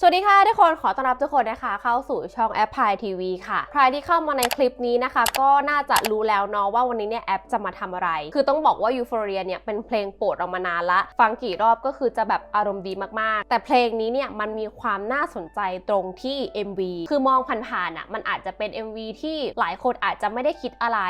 สวัสดีค่ะทุกคนขอต้อนรับทุกคนนะคะเข้าสู่ช่องแอปพลายทีวีค่ะ ใครที่เข้ามาในคลิปนี้นะคะ ก็น่าจะรู้แล้วเนาะว่าวันนี้เนี่ยแอปจะมาทำอะไร คือต้องบอกว่า Euphoria เนี่ยเป็นเพลงโปรดเรามานานละ ฟังกี่รอบก็คือจะแบบอารมณ์ดีมากๆ แต่เพลงนี้เนี่ยมันมีความน่าสนใจตรงที่ MV คือมองผ่านๆอะมันอาจจะเป็น MV ที่หลายคนอาจจะไม่ได้คิดอะไร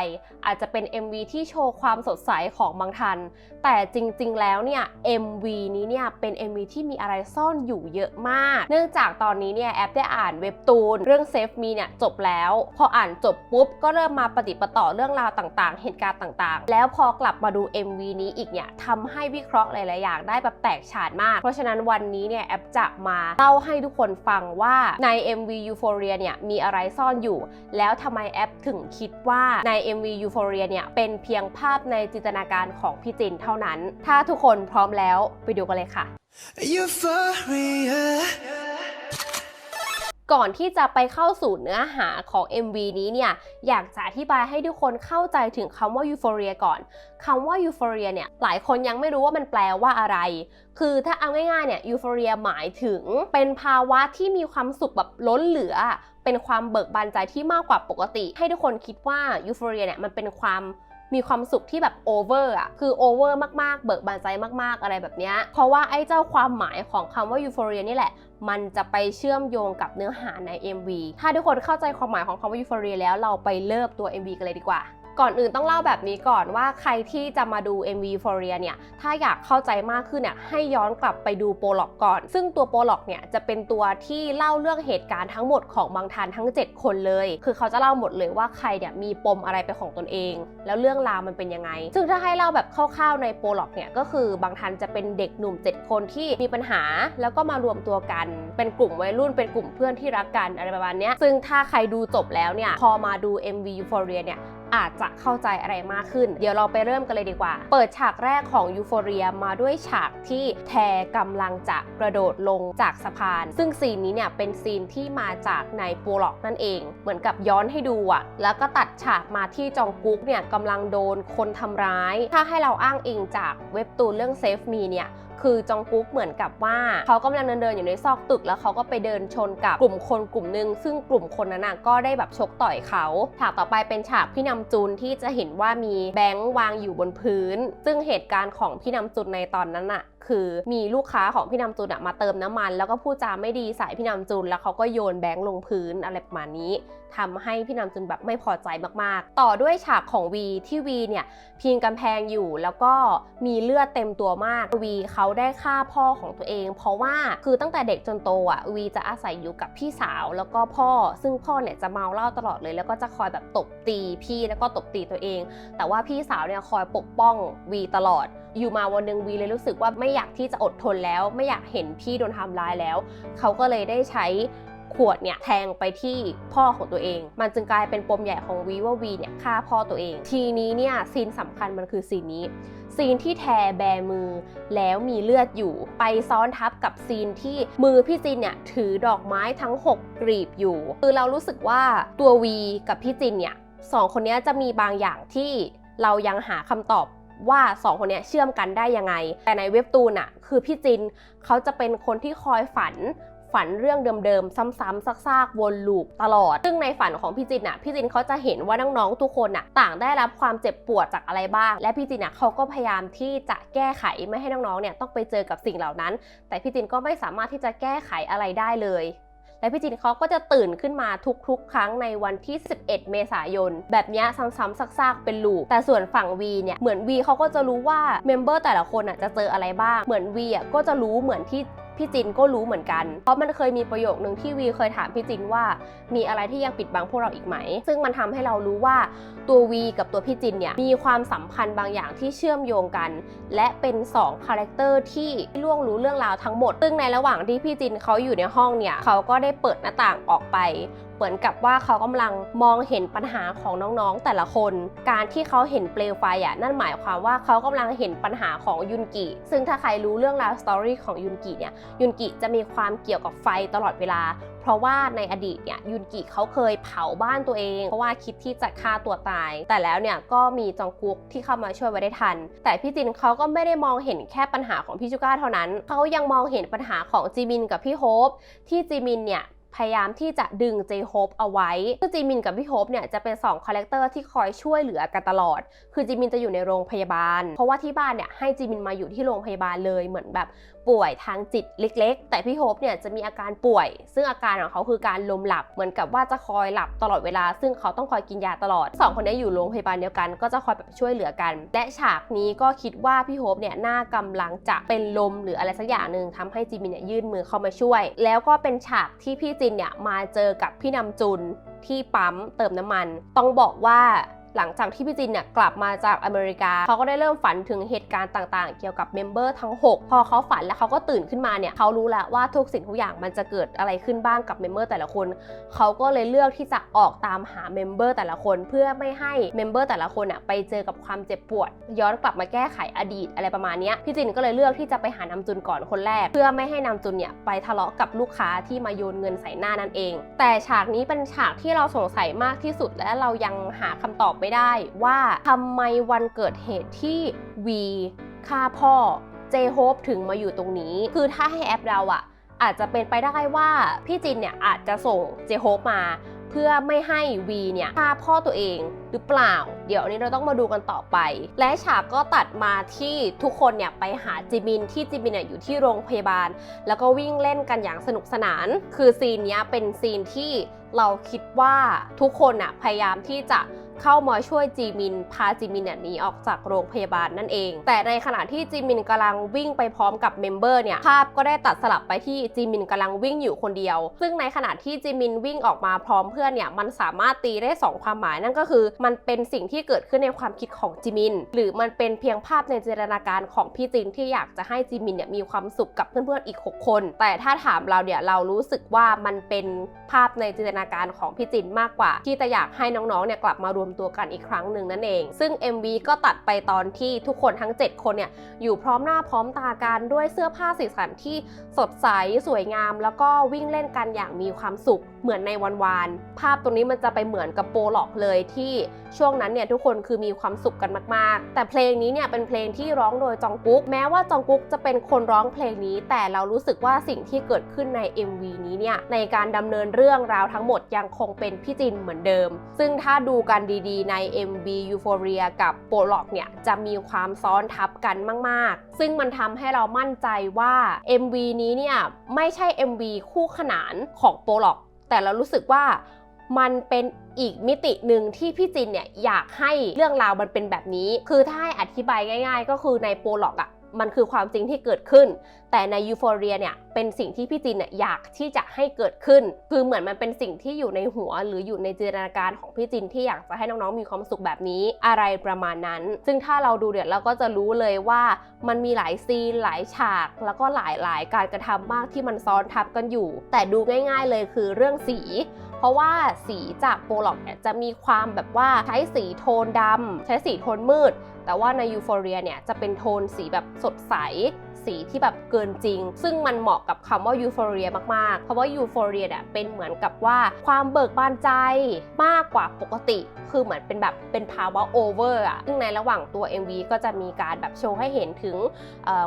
อาจจะเป็น MV ที่โชว์ความสดใสของบางทัน แต่จริงๆแล้วเนี่ย MV นี้เนี่ยเป็น MV ที่มีอะไรซ่อนอยู่เยอะมากเนื่องจากตอนนี้เนี่ยแอปได้อ่านเว็บตูนเรื่อง Save Me เนี่ยจบแล้ว พออ่านจบปุ๊บ ก็เริ่มมาปฏิปต่อเรื่องราวต่างๆ เหตุการณ์ต่างๆ แล้วพอกลับมาดู MV นี้อีกเนี่ยทำให้วิเคราะห์หลายๆอย่างได้แบบแตกฉานมาก เพราะฉะนั้นวันนี้เนี่ยแอปจะมาเล่าให้ทุกคนฟังว่าใน MV Euphoria เนี่ยมีอะไรซ่อนอยู่ แล้วทำไมแอปถึงคิดว่าใน MV Euphoria เนี่ยเป็นเพียงภาพในจินตนาการของพี่จินเท่านั้น ถ้าทุกคนพร้อมแล้วไปดูกันเลยค่ะ Euphoria. ก่อนที่จะไปเข้าสู่เนื้อหาของ MV นี้เนี่ยอยากจะอธิบายให้ทุกคนเข้าใจถึงคำว่า Euphoria ก่อนคำว่า Euphoria เนี่ยหลายคนยังไม่รู้ว่ามันแปลว่าอะไร คือถ้าเอาง่ายๆเนี่ย Euphoria หมายถึงเป็นภาวะที่มีความสุขแบบล้นเหลือ เป็นความเบิกบานใจที่มากกว่าปกติ ให้ทุกคนคิดว่า Euphoria เนี่ยมันเป็นความ มีความสุขที่แบบโอเวอร์อะคือโอเวอร์มากๆ เบิกบานใจมากๆอะไรแบบเนี้ยเพราะว่าไอ้เจ้าความหมายของคำว่ายูโฟเรียนี่แหละมันจะไปเชื่อมโยงกับเนื้อหาใน MV ถ้าทุกคนเข้าใจความหมายของคำว่ายูโฟเรียแล้วเราไปเลิกตัว MV กันเลยดีกว่า ก่อนอื่นต้องเล่าแบบนี้ก่อนว่าใครที่จะมาดู MV Euphoria เนี่ย ถ้าอยากเข้าใจมากขึ้นเนี่ยให้ย้อนกลับไปดูโปรล็อกก่อน ซึ่งตัวโปรล็อกเนี่ยจะเป็นตัวที่เล่าเรื่องเหตุการณ์ทั้งหมดของบางทันทั้ง 7 คนเลย คือเขาจะเล่าหมดเลยว่าใครเนี่ยมีปมอะไรเป็นของตนเอง แล้วเรื่องราวมันเป็นยังไง ซึ่งถ้าให้เล่าแบบคร่าวๆในโปรล็อกเนี่ยก็คือบางทันจะเป็นเด็กหนุ่ม 7 คนที่มีปัญหา แล้วก็มารวมตัวกัน เป็นกลุ่มวัยรุ่นเป็นกลุ่มเพื่อนที่รักกันอะไรประมาณเนี้ยซึ่งถ้าใครดูจบแล้วเนี่ยพอมาดู MV Euphoria เนี่ย อาจจะเข้าใจอะไรมากขึ้น เดี๋ยวเราไปเริ่มกันเลยดีกว่า เปิดฉากแรกของยูโฟเรียมาด้วยฉากที่แทกำลังจะกระโดดลงจากสะพาน ซึ่งซีนนี้เนี่ยเป็นซีนที่มาจากในโปรล็อกนั่นเอง เหมือนกับย้อนให้ดูอะแล้วก็ตัดฉากมาที่จองกุ๊กเนี่ยกำลังโดนคนทำร้าย ถ้าให้เราอ้างอิงจากเว็บตูนเรื่อง Save Me เนี่ย คือจองกุ๊กเหมือนกับว่าเขากำลังเดินเดินๆอยู่ในซอกตึกแล้วเขาก็ไปเดินชนกับกลุ่มคนกลุ่มหนึ่งซึ่งกลุ่มคนนั้นก็ได้แบบชกต่อยเขาฉากต่อไปเป็นฉากพี่นำจูนที่จะเห็นว่ามีแบงค์วางอยู่บนพื้น ซึ่งเหตุการณ์ของพี่นำจูนในตอนนั้นอะ คือมีลูกค้าของพี่นำจูนมาเติมน้ำมัน แล้วก็พูดจาไม่ดีใส่พี่นำจูนแล้วเขาก็โยนแบงค์ลงพื้นอะไรประมาณนี้ทำให้พี่นำจูนแบบไม่พอใจมากๆ ต่อด้วยฉากของวีที่วีเนี่ยพิงกำแพงอยู่แล้วก็มีเลือดเต็มตัวมากวีเขาได้ฆ่าพ่อของตัวเอง เพราะว่าคือตั้งแต่เด็กจนโตอะวีจะอาศัยอยู่กับพี่สาวแล้วก็พ่อ ซึ่งพ่อเนี่ยจะเมาเหล้าตลอดเลย แล้วก็จะคอยแบบตบตีพี่แล้วก็ตบตีตัวเอง แต่ว่าพี่สาวเนี่ยคอยปกป้องวีตลอด อยู่มาวันหนึ่งวีเลยรู้สึกว่าไม่อยากที่จะอดทนแล้ว ไม่อยากเห็นพี่โดนทำร้ายแล้ว เขาก็เลยได้ใช้ขวดเนี่ยแทงไปที่พ่อของตัวเอง มันจึงกลายเป็นปมใหญ่ของวีว่าวีเนี่ยฆ่าพ่อตัวเอง ทีนี้เนี่ยซีนสำคัญมันคือซีนนี้ ซีนที่แทแบมือแล้วมีเลือดอยู่ ไปซ้อนทับกับซีนที่มือพี่จินเนี่ยถือดอกไม้ทั้ง 6 กรีบอยู่ คือเรารู้สึกว่าตัววีกับพี่จินเนี่ยสองคนนี้จะมีบางอย่างที่เรายังหาคำตอบ ว่าสองคนเนี้ยเชื่อมกันได้ยังไง แต่ในเว็บตูนอะคือพี่จินเขาจะเป็นคนที่คอยฝันฝันเรื่องเดิมๆ ซ้ำๆซากๆ วนลูปตลอด ซึ่งในฝันของพี่จินน่ะ พี่จินเขาจะเห็นว่าน้องๆ ทุกคนน่ะ ต่างได้รับความเจ็บปวดจากอะไรบ้าง และพี่จินน่ะเขาก็พยายามที่จะแก้ไขไม่ให้น้องๆ เนี่ยต้องไปเจอกับสิ่งเหล่านั้น แต่พี่จินก็ไม่สามารถที่จะแก้ไขอะไรได้เลย และพี่จินเขาก็จะตื่นขึ้นมาทุกๆ ครั้งในวันที่ 11 เมษายน แบบนี้ซ้ำๆซากๆ เป็นลูปแต่ส่วนฝั่งวีเนี่ยเหมือนวีเขาก็จะรู้ว่าเมมเบอร์แต่ละคนอะจะเจออะไรบ้าง เหมือนวีอะก็จะรู้เหมือนที่ พี่จินก็รู้เหมือนกัน เพราะมันเคยมีประโยคนึงที่วีเคยถามพี่จินว่า มีอะไรที่ยังปิดบังพวกเราอีกไหม ซึ่งมันทำให้เรารู้ว่าตัววีกับตัวพี่จินเนี่ยมีความสัมพันธ์บางอย่างที่เชื่อมโยงกัน และเป็น2คาแรคเตอร์ที่ล่วงรู้เรื่องราวทั้งหมด ซึ่งในระหว่างที่พี่จินเขาอยู่ในห้องเนี่ยเขาก็ได้เปิดหน้าต่างออกไปเหมือนกับว่าเขากำลังมองเห็นปัญหาของน้องๆ แต่ละคน การที่เขาเห็นเปลวไฟอะนั่นหมายความว่าเขากำลังเห็นปัญหาของยุนกิซึ่งถ้าใครรู้เรื่องราวสตอรี่ของยุนกิเนี่ยยุนกิจะมีความเกี่ยวกับไฟตลอดเวลาเพราะว่าในอดีตเนี่ยยุนกิเขาเคยเผาบ้านตัวเอง เพราะว่าคิดที่จะฆ่าตัวตาย แต่แล้วเนี่ยก็มีจองกุกที่เข้ามาช่วยไว้ได้ทัน แต่พี่จินเขาก็ไม่ได้มองเห็นแค่ปัญหาของพี่จูก้าเท่านั้น เขายังมองเห็นปัญหาของจีมินกับพี่โฮปที่จีมินเนี่ย พยายามที่จะดึงเจโฮปเอาไว้คือจีมินกับพี่โฮปเนี่ยจะเป็น2คาแรคเตอร์ที่คอยช่วยเหลือกันตลอด คือจีมินจะอยู่ในโรงพยาบาล เพราะว่าที่บ้านเนี่ยให้จีมินมาอยู่ที่โรงพยาบาลเลยเหมือนแบบป่วยทางจิตเล็ก ๆ แต่พี่โฮปเนี่ยจะมีอาการป่วย ซึ่งอาการของเขาคือการลมหลับ เหมือนกับว่าจะคอยหลับตลอดเวลา ซึ่งเขาต้องคอยกินยาตลอดสองคนนี้อยู่โรงพยาบาลเดียวกัน ก็จะคอยแบบช่วยเหลือกัน และฉากนี้ก็คิดว่าพี่โฮปเนี่ยน่ากำลังจะเป็นลมหรืออะไรสักอย่างหนึ่งทำให้จีมินเนี่ยยื่นมือเข้ามาช่วย แล้วก็เป็นฉากที่พี่จินเนี่ยมาเจอกับพี่นำจุนที่ปั๊มเติมน้ำมัน ต้องบอกว่า หลังจากที่พี่จินเนี่ยกลับมาจากอเมริกา เขาก็ได้เริ่มฝันถึงเหตุการณ์ต่างๆ เกี่ยวกับเมมเบอร์ทั้ง 6 พอเขาฝันแล้วเขาก็ตื่นขึ้นมาเนี่ยเขารู้แล้วว่าทุกสิ่งทุกอย่างมันจะเกิดอะไรขึ้นบ้างกับเมมเบอร์แต่ละคน เขาก็เลยเลือกที่จะออกตามหาเมมเบอร์แต่ละคน เพื่อไม่ให้เมมเบอร์แต่ละคนอะไปเจอกับความเจ็บปวด ย้อนกลับมาแก้ไขอดีตอะไรประมาณนี้พี่จินก็เลยเลือกที่จะไปหานำจุนก่อนคนแรก เพื่อไม่ให้นำจุนเนี่ยไปทะเลาะกับลูกค้าที่มาโยนเงินใส่หน้านั่นเอง แต่ฉากนี้เป็นฉากที่เราสงสัยมากที่สุดและเรายังหาคำตอบไม่ได้ว่าทำไมวันเกิดเหตุที่วีฆ่าพ่อเจโฮปถึงมาอยู่ตรงนี้ คือถ้าให้แอปเราอะอาจจะเป็นไปได้ว่าพี่จินเนี่ยอาจจะส่งเจโฮปมา เพื่อไม่ให้วีเนี่ยฆ่าพ่อตัวเองหรือเปล่า เดี๋ยวนี้เราต้องมาดูกันต่อไป และฉากก็ตัดมาที่ทุกคนเนี่ยไปหาจิมินที่จิมินเนี่ยอยู่ที่โรงพยาบาล แล้วก็วิ่งเล่นกันอย่างสนุกสนาน คือซีนนี้เป็นซีนที่เราคิดว่าทุกคนอะพยายามที่จะ เข้ามาช่วยจีมินพาจีมินเนี่ยหนีออกจากโรงพยาบาลนั่นเอง แต่ในขณะที่จีมินกำลังวิ่งไปพร้อมกับเมมเบอร์เนี่ยภาพก็ได้ตัดสลับไปที่จีมินกำลังวิ่งอยู่คนเดียว ซึ่งในขณะที่จีมินวิ่งออกมาพร้อมเพื่อนเนี่ยมันสามารถตีได้สองความหมายนั่นก็คือ มันเป็นสิ่งที่เกิดขึ้นในความคิดของจิมิน หรือมันเป็นเพียงภาพในจินตนาการของพี่จินที่อยากจะให้จิมินเนี่ยมีความสุขกับเพื่อนๆอีก 6 คน แต่ถ้าถามเราเนี่ยเรารู้สึกว่ามันเป็นภาพในจินตนาการของพี่จินมากกว่า ที่จะอยากให้น้องๆเนี่ยกลับมารวมตัวกันอีกครั้งหนึ่งนั่นเอง ซึ่ง MV ก็ตัดไปตอนที่ทุกคนทั้ง 7 คนเนี่ยอยู่พร้อมหน้าพร้อมตากันด้วยเสื้อผ้าสีสันที่สดใสสวยงาม แล้วก็วิ่งเล่นกันอย่างมีความสุข เหมือนในวันวานภาพตรงนี้มันจะไปเหมือนกับโปรล็อกเลยที่ช่วงนั้นเนี่ยทุกคนคือมีความสุขกันมากๆ แต่เพลงนี้เนี่ยเป็นเพลงที่ร้องโดยจองกุ๊กแม้ว่าจองกุ๊กจะเป็นคนร้องเพลงนี้ แต่เรารู้สึกว่าสิ่งที่เกิดขึ้นใน MV นี้เนี่ยในการดำเนินเรื่องราวทั้งหมดยังคงเป็นพี่จินเหมือนเดิม ซึ่งถ้าดูกันดีๆ ใน MV Euphoria กับโปรล็อกเนี่ยจะมีความซ้อนทับกันมากๆ ซึ่งมันทำให้เรามั่นใจว่า MV นี้เนี่ยไม่ใช่ MV คู่ขนานของโปรล็อก แต่เรารู้สึกว่ามันเป็นอีกมิติหนึ่งที่พี่จินเนี่ยอยากให้เรื่องราวมันเป็นแบบนี้ คือถ้าให้อธิบายง่าย ๆ ก็คือในโปรล็อกอะ มันคือความจริงที่เกิดขึ้น แต่ในยูโฟเรียเนี่ยเป็นสิ่งที่พี่จินเนี่ยอยากที่จะให้เกิดขึ้น คือเหมือนมันเป็นสิ่งที่อยู่ในหัว หรืออยู่ในจินตนาการของพี่จินที่อยากจะให้น้องๆมีความสุขแบบนี้อะไรประมาณนั้น ซึ่งถ้าเราดูเดี๋ยวเราก็จะรู้เลยว่ามันมีหลายซีนหลายฉาก แล้วก็หลายๆ การกระทำมากที่มันซ้อนทับกันอยู่ แต่ดูง่าย ๆ เลยคือเรื่องสี เพราะว่าสีจากโปรล็อกเนี่ยจะมีความแบบว่าใช้สีโทนดำใช้สีโทนมืด แต่ว่าในยูโฟเรียเนี่ยจะเป็นโทนสีแบบสดใส สีที่แบบเกินจริง ซึ่งมันเหมาะกับคำว่ายูโฟเรียมากๆ เพราะว่ายูโฟเรียเนี่ยเป็นเหมือนกับว่าความเบิกบานใจมากกว่าปกติ คือเหมือนเป็นแบบเป็นภาวะโอเวอร์อะซึ่งในระหว่างตัว MV ก็จะมีการแบบโชว์ให้เห็นถึง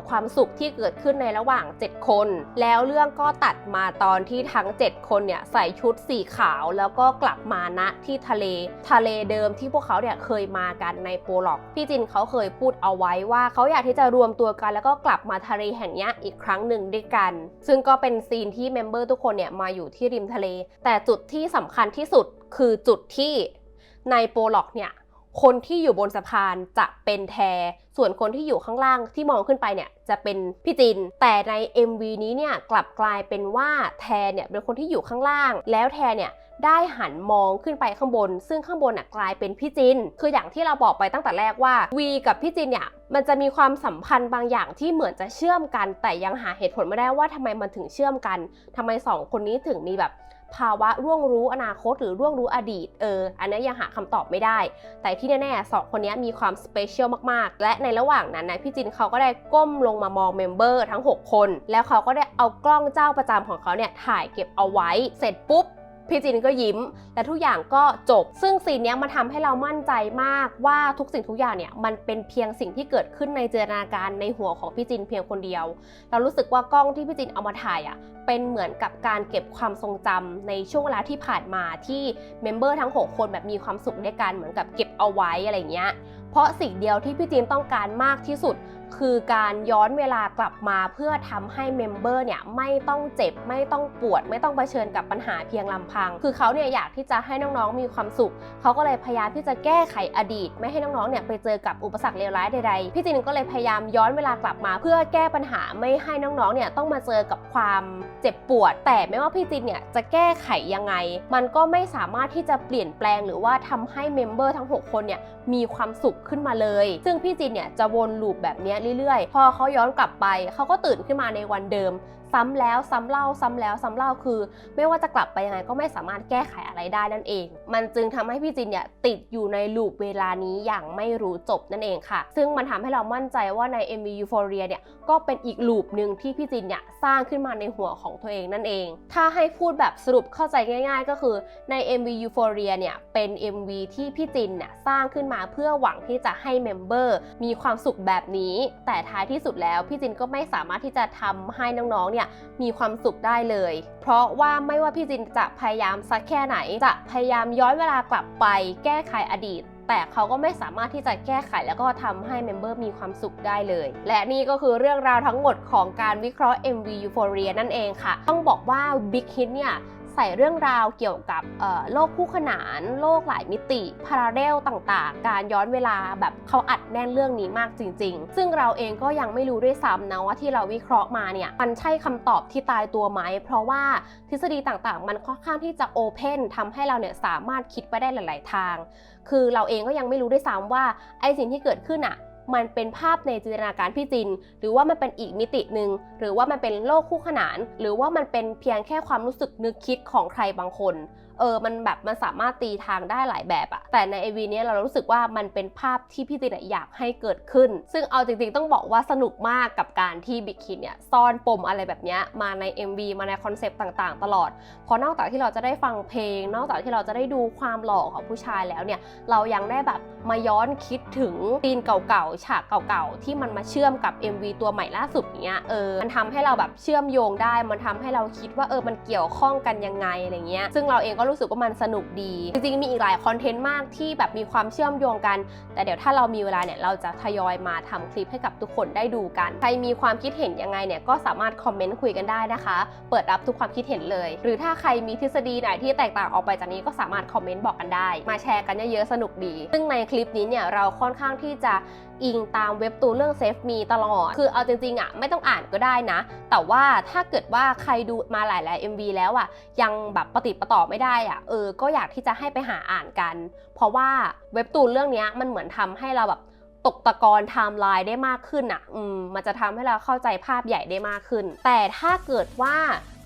ความสุขที่เกิดขึ้นในระหว่าง 7 คน แล้วเรื่องก็ตัดมาตอนที่ทั้ง 7 คนเนี่ยใส่ชุดสีขาวแล้วก็กลับมาณที่ทะเล ทะเลเดิมที่พวกเขาเนี่ยเคยมากันในโปรล็อก พี่จินเขาเคยพูดเอาไว้ว่าเขาอยากที่จะรวมตัวกันแล้วก็กลับมาทะเลแห่งนี้อีกครั้งหนึ่งด้วยกัน ซึ่งก็เป็นซีนที่เมมเบอร์ทุกคนเนี่ยมาอยู่ที่ริมทะเล แต่จุดที่สำคัญที่สุดคือจุดที่ในโปรล็อกเนี่ยคนที่อยู่บนสะพานจะเป็นแท ส่วนคนที่อยู่ข้างล่างที่มองขึ้นไปเนี่ยจะเป็นพี่จิน แต่ใน MV นี้เนี่ยกลับกลายเป็นว่าแทเนี่ยเป็นคนที่อยู่ข้างล่าง แล้วแทเนี่ย ได้หันมองขึ้นไปข้างบน ซึ่งข้างบนน่ะกลายเป็นพี่จิน คืออย่างที่เราบอกไปตั้งแต่แรกว่าวีกับพี่จินเนี่ยมันจะมีความสัมพันธ์บางอย่างที่เหมือนจะเชื่อมกัน แต่ยังหาเหตุผลไม่ได้ว่าทำไมมันถึงเชื่อมกันทำไมสองคนนี้ถึงมีแบบภาวะร่วงรู้อนาคตหรือร่วงรู้อดีตเออ อันนี้ยังหาคำตอบไม่ได้ แต่ที่แน่ๆสองคนนี้มีความสเปเชียลมากๆ และในระหว่างนั้นนะพี่จินเขาก็ได้ก้มลงมามองเมมเบอร์ทั้ง 6 คน แล้วเขาก็ได้เอากล้องเจ้าประจำของเขาเนี่ยถ่ายเก็บเอาไว้ เสร็จปุ๊บ พี่จินก็ยิ้ม และทุกอย่างก็จบ ซึ่งซีนนี้มันทำให้เรามั่นใจมากว่าทุกสิ่งทุกอย่างเนี่ยมันเป็นเพียงสิ่งที่เกิดขึ้นในจินตนาการในหัวของพี่จินเพียงคนเดียว เรารู้สึกว่ากล้องที่พี่จินเอามาถ่ายอะเป็นเหมือนกับการเก็บความทรงจำในช่วงเวลาที่ผ่านมาที่เมมเบอร์ทั้ง 6 คนแบบมีความสุขด้วยกันเหมือนกับเก็บเอาไว้อะไรเงี้ยเพราะสิ่งเดียวที่พี่จินต้องการมากที่สุด คือการย้อนเวลากลับมาเพื่อทำให้เมมเบอร์เนี่ยไม่ต้องเจ็บไม่ต้องปวด ไม่ต้องเผชิญกับปัญหาเพียงลำพัง คือเขาเนี่ยอยากที่จะให้น้องๆมีความสุข เขาก็เลยพยายามที่จะแก้ไขอดีต ไม่ให้น้องๆเนี่ยไปเจอกับอุปสรรคเลวร้ายใดๆพี่จินก็เลยพยายามย้อนเวลากลับมา เพื่อแก้ปัญหาไม่ให้น้องๆเนี่ยต้องมาเจอกับความเจ็บปวด แต่ไม่ว่าพี่จินเนี่ยจะแก้ไขยังไง มันก็ไม่สามารถที่จะเปลี่ยนแปลงหรือว่าทำให้เมมเบอร์ทั้ง 6 คนเนี่ยมีความสุขขึ้นมาเลย ซึ่งพี่จินเนี่ยจะวนลูปแบบเนี้ยเรื่อยๆ พอเขาย้อนกลับไปเขาก็ตื่นขึ้นมาในวันเดิมซ้ำแล้วซ้ำเล่าซ้ำแล้วซ้ำเล่าคือ ไม่ว่าจะกลับไปยังไงก็ไม่สามารถแก้ไขอะไรได้นั่นเอง มันจึงทำให้พี่จินเนี่ยติดอยู่ในลูปเวลานี้อย่างไม่รู้จบนั่นเองค่ะ ซึ่งมันทำให้เรามั่นใจว่าใน MV Euphoria เนี่ยก็เป็นอีกลูปหนึ่งที่พี่จินเนี่ยสร้างขึ้นมาในหัวของตัวเองนั่นเอง ถ้าให้พูดแบบสรุปเข้าใจง่าย ๆ ก็คือใน MV Euphoria เนี่ยเป็น MV ที่พี่จินเนี่ยสร้างขึ้นมาเพื่อหวังที่จะให้เมมเบอร์มีความสุขแบบนี้ แต่ท้ายที่สุดแล้วพี่จินก็ไม่สามารถที่จะทำให้น้องๆเนี่ยมีความสุขได้เลย เพราะว่าไม่ว่าพี่จินจะพยายามสักแค่ไหน จะพยายามย้อนเวลากลับไปแก้ไขอดีตแต่เขาก็ไม่สามารถที่จะแก้ไขแล้วก็ทำให้เมมเบอร์มีความสุขได้เลย และนี่ก็คือเรื่องราวทั้งหมดของการวิเคราะห์ MV Euphoria นั่นเองค่ะ ต้องบอกว่า Big Hit เนี่ย ใส่เรื่องราวเกี่ยวกับโลกคู่ขนาน โลกหลายมิติพาราเรลต่างๆ การย้อนเวลาแบบเขาอัดแน่นเรื่องนี้มากจริง ๆ ซึ่งเราเองก็ยังไม่รู้ด้วยซ้ำนะว่าที่เราวิเคราะห์มาเนี่ยมันใช่คำตอบที่ตายตัวไหม เพราะว่าทฤษฎีต่างๆ มันค่อนข้างที่จะโอเพนทำให้เราเนี่ยสามารถคิดไปได้หลาย ๆ ทาง คือเราเองก็ยังไม่รู้ด้วยซ้ำว่าไอ้สิ่งที่เกิดขึ้นอะ มันเป็นภาพในจินตนาการพี่จิน หรือว่ามันเป็นอีกมิติหนึ่งหรือว่ามันเป็นโลกคู่ขนาน หรือว่ามันเป็นเพียงแค่ความรู้สึกนึกคิดของใครบางคน เออมันแบบมันสามารถตีทางได้หลายแบบอะแต่ใน AV เนี้ยเรารู้สึกว่ามันเป็นภาพที่พี่จินอยากให้เกิดขึ้น ซึ่งเอาจริงๆต้องบอกว่าสนุกมากกับการที่บิ๊กคิดเนี่ยซ่อนปมอะไรแบบเนี้ยมาใน MV มาในคอนเซปต์ต่างๆ ตลอดเพราะนอกจากที่เราจะได้ฟังเพลง นอกจากที่เราจะได้ดูความหล่อของผู้ชายแล้วเนี่ยเรายังได้แบบมาย้อนคิดถึงซีนเก่าๆฉากเก่าๆที่มันมาเชื่อมกับ MV ตัวใหม่ล่าสุดเนี้ยเออมันทำให้เราแบบเชื่อมโยงได้ มันทำให้เราคิดว่าเออมันเกี่ยวข้องกันยังไงอะไรเงี้ยซึ่งเราเองก็รู้สึกว่ามันสนุกดี จริงๆ มีอีกหลายคอนเทนต์มากที่แบบมีความเชื่อมโยงกัน แต่เดี๋ยวถ้าเรามีเวลาเนี่ยเราจะทยอยมาทำคลิปให้กับทุกคนได้ดูกัน ใครมีความคิดเห็นยังไงเนี่ยก็สามารถคอมเมนต์คุยกันได้นะคะ เปิดรับทุกความคิดเห็นเลย หรือถ้าใครมีทฤษฎีไหนที่แตกต่างออกไปจากนี้ก็สามารถคอมเมนต์บอกกันได้ มาแชร์กันเยอะๆสนุกดี ซึ่งในคลิปนี้เนี่ยเราค่อนข้างที่จะอิงตามเว็บตูนเรื่อง Save Me ตลอด คือเอาจริงๆอะไม่ต้องอ่านก็ได้นะ แต่ว่าถ้าเกิดว่าใครดูมาหลายๆ MV แล้วอะยังแบบปฏิประต่อไม่ได้อะเออก็อยากที่จะให้ไปหาอ่านกัน เพราะว่าเว็บตูนเรื่องนี้มันเหมือนทำให้เราแบบตกตะกอนไทม์ไลน์ได้มากขึ้นอะ อืม มันจะทำให้เราเข้าใจภาพใหญ่ได้มากขึ้น แต่ถ้าเกิดว่า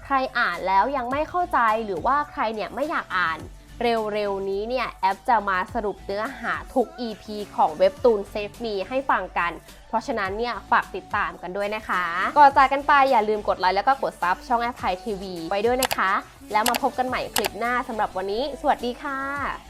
ใครอ่านแล้วยังไม่เข้าใจหรือว่าใครเนี่ยไม่อยากอ่าน เร็วๆนี้เนี่ยแอปจะมาสรุปเนื้อหาทุก EP ของเว็บตูน Save Me ให้ฟังกัน เพราะฉะนั้นเนี่ยฝากติดตามกันด้วยนะคะก่อนจากกันไปอย่าลืมกดไลค์แล้วก็กดซับช่องแอปไทยทีวีไว้ด้วยนะคะ แล้วมาพบกันใหม่คลิปหน้าสำหรับวันนี้ สวัสดีค่ะ